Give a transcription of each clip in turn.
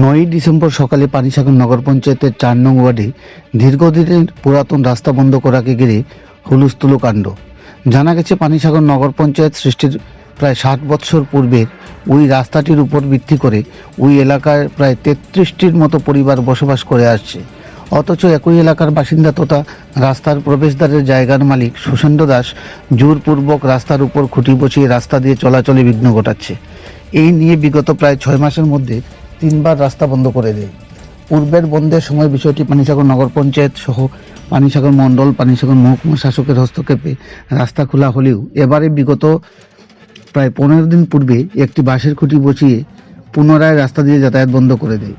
নয়ই ডিসেম্বর সকালে পানিসাগর নগর পঞ্চায়েতের চার নং ওয়ার্ডে দীর্ঘদিনের পুরাতন রাস্তা বন্ধ করাকে ঘিরে হুলুস্থুলু কাণ্ড। জানা গেছে, পানিসাগর নগর পঞ্চায়েত সৃষ্টির প্রায় ষাট বৎসর পূর্বের ওই রাস্তাটির উপর ভিত্তি করে ওই এলাকায় প্রায় তেত্রিশটির মতো পরিবার বসবাস করে আসছে। অথচ একই এলাকার বাসিন্দা তথা রাস্তার প্রবেশদ্বারের জায়গার মালিক সুষেন্দ্র দাস জোরপূর্বক রাস্তার উপর খুঁটি বসিয়ে রাস্তা দিয়ে চলাচলে বিঘ্ন ঘটাচ্ছে। এই নিয়ে বিগত প্রায় ছয় মাসের মধ্যে তিনবার রাস্তা বন্ধ করে দেয়। পূর্বের বন্ধের সময় বিষয়টি পানিসাগর নগর পঞ্চায়েত সহ পানিসাগর মণ্ডল, পানিসাগর মহকুমা শাসকের হস্তক্ষেপে রাস্তা খোলা হলেও এবারে বিগত প্রায় পনেরো দিন পূর্বে একটি বাঁশের খুঁটি বসিয়ে পুনরায় রাস্তা দিয়ে যাতায়াত বন্ধ করে দেয়।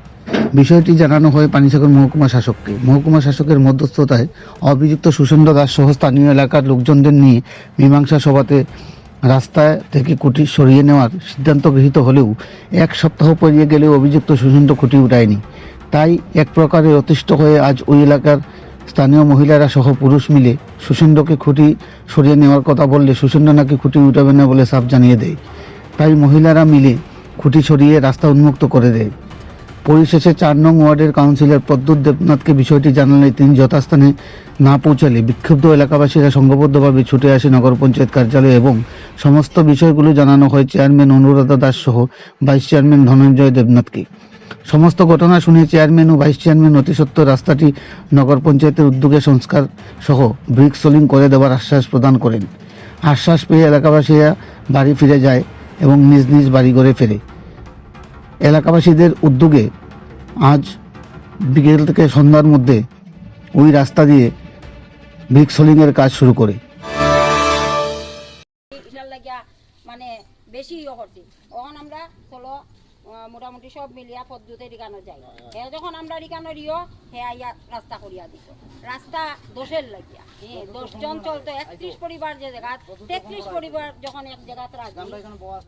বিষয়টি জানানো হয় পানিসাগর মহকুমা শাসককে। মহকুমা শাসকের মধ্যস্থতায় অভিযুক্ত সুষেন্দ্র দাস সহ স্থানীয় এলাকার লোকজনদের নিয়ে মীমাংসা সভাতে রাস্তা থেকে খুঁটি সরিয়ে নেওয়ার সিদ্ধান্ত গৃহীত হলেও এক সপ্তাহ পেরিয়ে গেলেও অভিযুক্ত সুষেন্দ্র খুঁটি উঠায়নি। তাই এক প্রকারে অতিষ্ঠ হয়ে আজ ওই এলাকার স্থানীয় মহিলারা সহ পুরুষ মিলে সুষেন্দ্রকে খুঁটি সরিয়ে নেওয়ার কথা বললে সুষেন্দ্র নাকি খুঁটি উঠাবে না বলে সাফ জানিয়ে দেয়। তাই মহিলারা মিলে খুঁটি সরিয়ে রাস্তা উন্মুক্ত করে দেয়। পরিশেষে চার নং ওয়ার্ডের কাউন্সিলর প্রদ্যুৎ দেবনাথকে বিষয়টি জানালে তিনি যথাস্থানে না পৌঁছালে বিক্ষুব্ধ এলাকাবাসীরা সংঘবদ্ধভাবে ছুটে আসে নগর পঞ্চায়েত কার্যালয় এবং সমস্ত বিষয়গুলো জানানো হয় চেয়ারম্যান অনুরাধা দাস সহ ভাইস চেয়ারম্যান ধনঞ্জয় দেবনাথকে। সমস্ত ঘটনা শুনে চেয়ারম্যান ও ভাইস চেয়ারম্যান অতি রাস্তাটি নগর পঞ্চায়েতের উদ্যোগে সংস্কার সহ ব্রিক সোলিং করে দেওয়ার আশ্বাস প্রদান করেন। আশ্বাস পেয়ে এলাকাবাসীরা বাড়ি ফিরে যায় এবং নিজ নিজ বাড়ি ঘরে ফেরে। এলাকাবাসীদের উদ্যোগে আজ বিকেল থেকে সন্ধ্যার মধ্যে ওই রাস্তা দিয়ে ব্রিক কাজ শুরু করে। লাগিয়া মানে বেশি ইয়ে করছি। তখন আমরা চলো মোটামুটি সব মিলিয়া পদ্ধতি রিকানো যাই। হে যখন আমরা রিকানো রিও হে আইয়া রাস্তা করিয়া দিত রাস্তা দোষের লাগিয়া। হ্যাঁ দশজন চলতো একত্রিশ পরিবার যে জায়গা তেত্রিশ পরিবার যখন এক জায়গাতে রাজি।